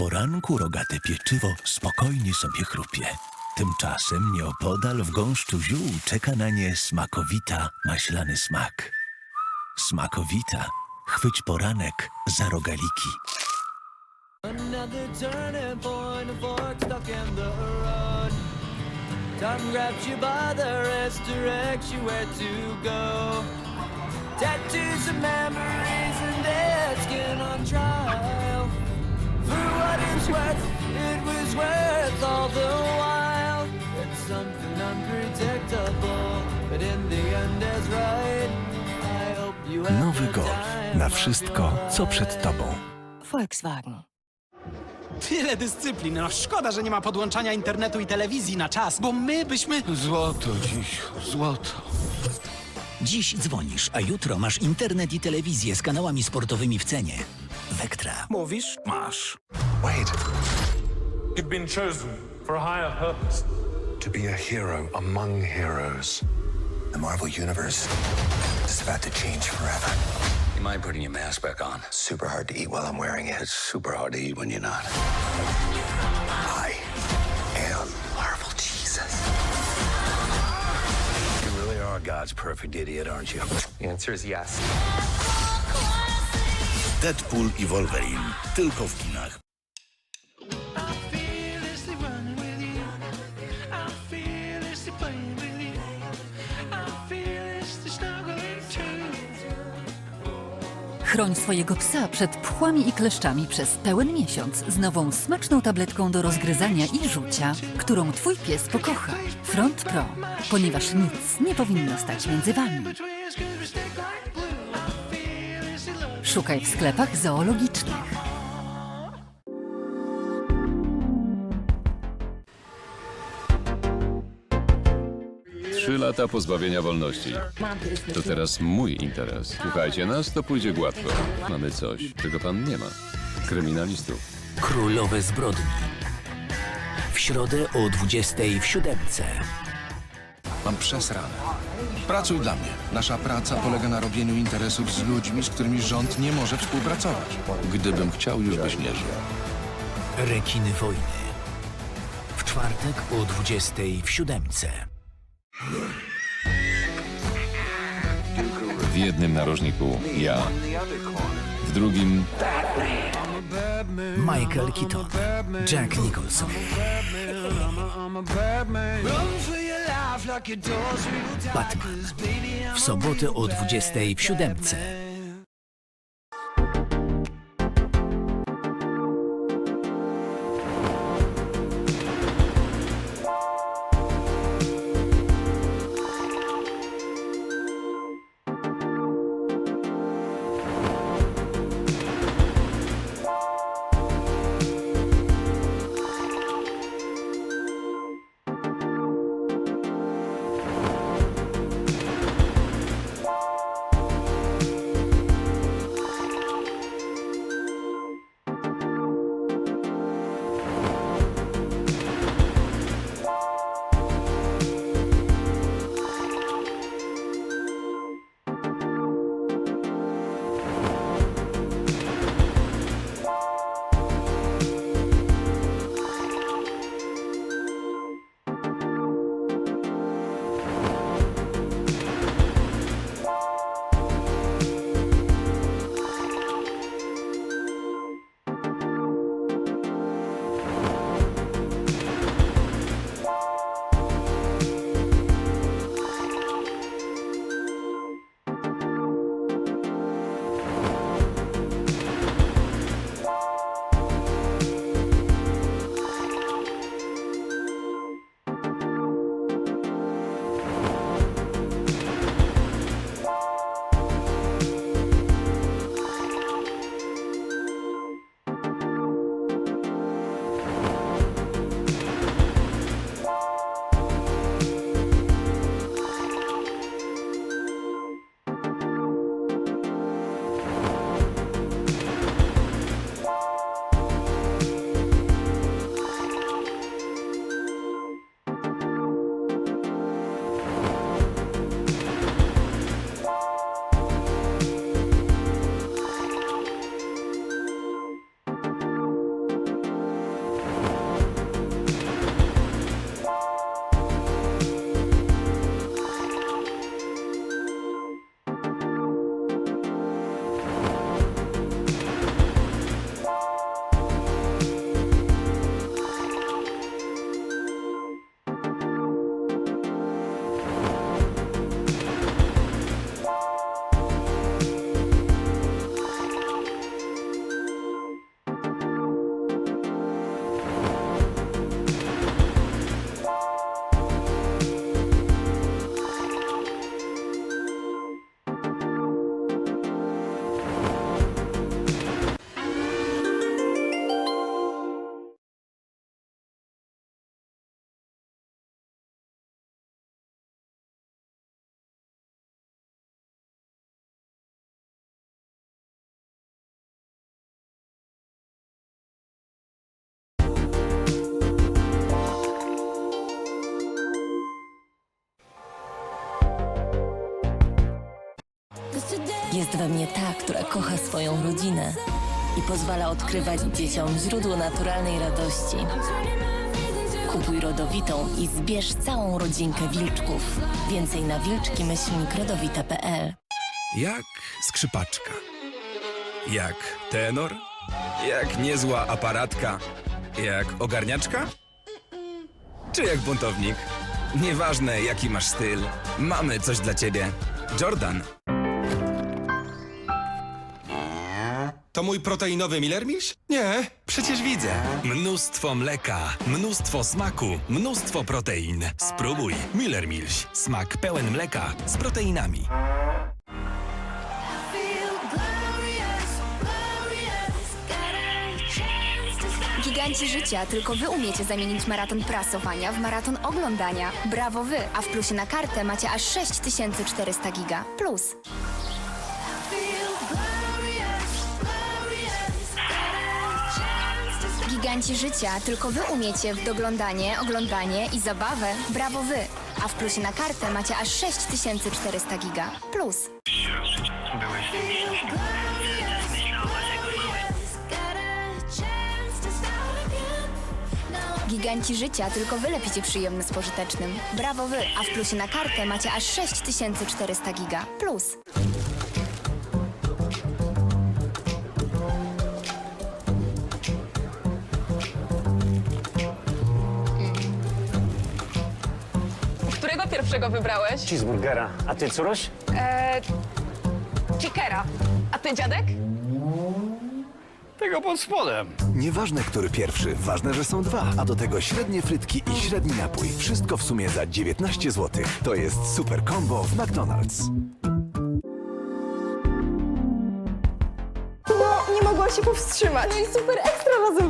poranku rogate pieczywo spokojnie sobie chrupie. Tymczasem nieopodal w gąszczu ziół czeka na nie smakowita, maślany smak. Smakowita, chwyć poranek za rogaliki. Time grabs you by the wrist, directs you where to go. Tattoos Nowy the Golf. Na wszystko, co przed tobą. Volkswagen. Tyle dyscyplin. No szkoda, że nie ma podłączania internetu i telewizji na czas, bo my byśmy... Złoto dziś, złoto. Dziś dzwonisz, a jutro masz internet i telewizję z kanałami sportowymi w cenie. Vectra. Mówisz? Masz. Wait, You've been chosen for a higher purpose. to be a hero among heroes. The Marvel Universe is about to change forever. You mind putting your mask back on? Super hard to eat while I'm wearing it. It's super hard to eat when you're not. I am Marvel Jesus. You really are God's perfect idiot, aren't you? The answer is yes. Deadpool i Wolverine. Tylko w kinach. Chroń swojego psa przed pchłami i kleszczami przez pełen miesiąc z nową smaczną tabletką do rozgryzania i rzucia, którą twój pies pokocha. Front Pro, ponieważ nic nie powinno stać między wami. Szukaj w sklepach zoologicznych. Lata pozbawienia wolności. To teraz mój interes. Słuchajcie nas, to pójdzie gładko. Mamy coś, czego pan nie ma. Kryminalistów. Królowe zbrodni. W środę o 20 w siódemce. Mam przesrane. Pracuj dla mnie. Nasza praca polega na robieniu interesów z ludźmi, z którymi rząd nie może współpracować. Gdybym chciał, już byś nie żył. Rekiny wojny. W czwartek o 20 w siódemce. W jednym narożniku ja. W drugim Michael Keaton. Jack Nicholson. Batman. W sobotę o 20 Jest we mnie ta, która kocha swoją rodzinę i pozwala odkrywać dzieciom źródło naturalnej radości. Kupuj rodowitą i zbierz całą rodzinkę wilczków. Więcej na wilczki-rodowita.pl Jak skrzypaczka. Jak tenor. Jak niezła aparatka. Jak ogarniaczka. Czy jak buntownik. Nieważne jaki masz styl, mamy coś dla ciebie. Jordan. To mój proteinowy Miller Milś? Nie, przecież widzę. Mnóstwo mleka, mnóstwo smaku, mnóstwo protein. Spróbuj Miller Milś. Smak pełen mleka z proteinami. Giganci życia, tylko wy umiecie zamienić maraton prasowania w maraton oglądania. Brawo wy, a w plusie na kartę macie aż 6400 giga. Plus. Giganci życia, tylko wy umiecie w doglądanie, oglądanie i zabawę. Brawo wy, a w plusie na kartę macie aż 6400 giga. Plus. Giganci życia, tylko wy lepicie przyjemny z pożytecznym. Brawo wy, a w plusie na kartę macie aż 6400 giga. Plus. Pierwszego wybrałeś? Cheeseburgera. A ty, córuś? Eee, Chickera. A ty, dziadek? Tego pod spodem. Nieważne, który pierwszy, ważne, że są dwa. A do tego średnie frytki i średni napój. Wszystko w sumie za 19 zł. To jest super combo w McDonald's. No, nie mogłam się powstrzymać. No i super ekstra razem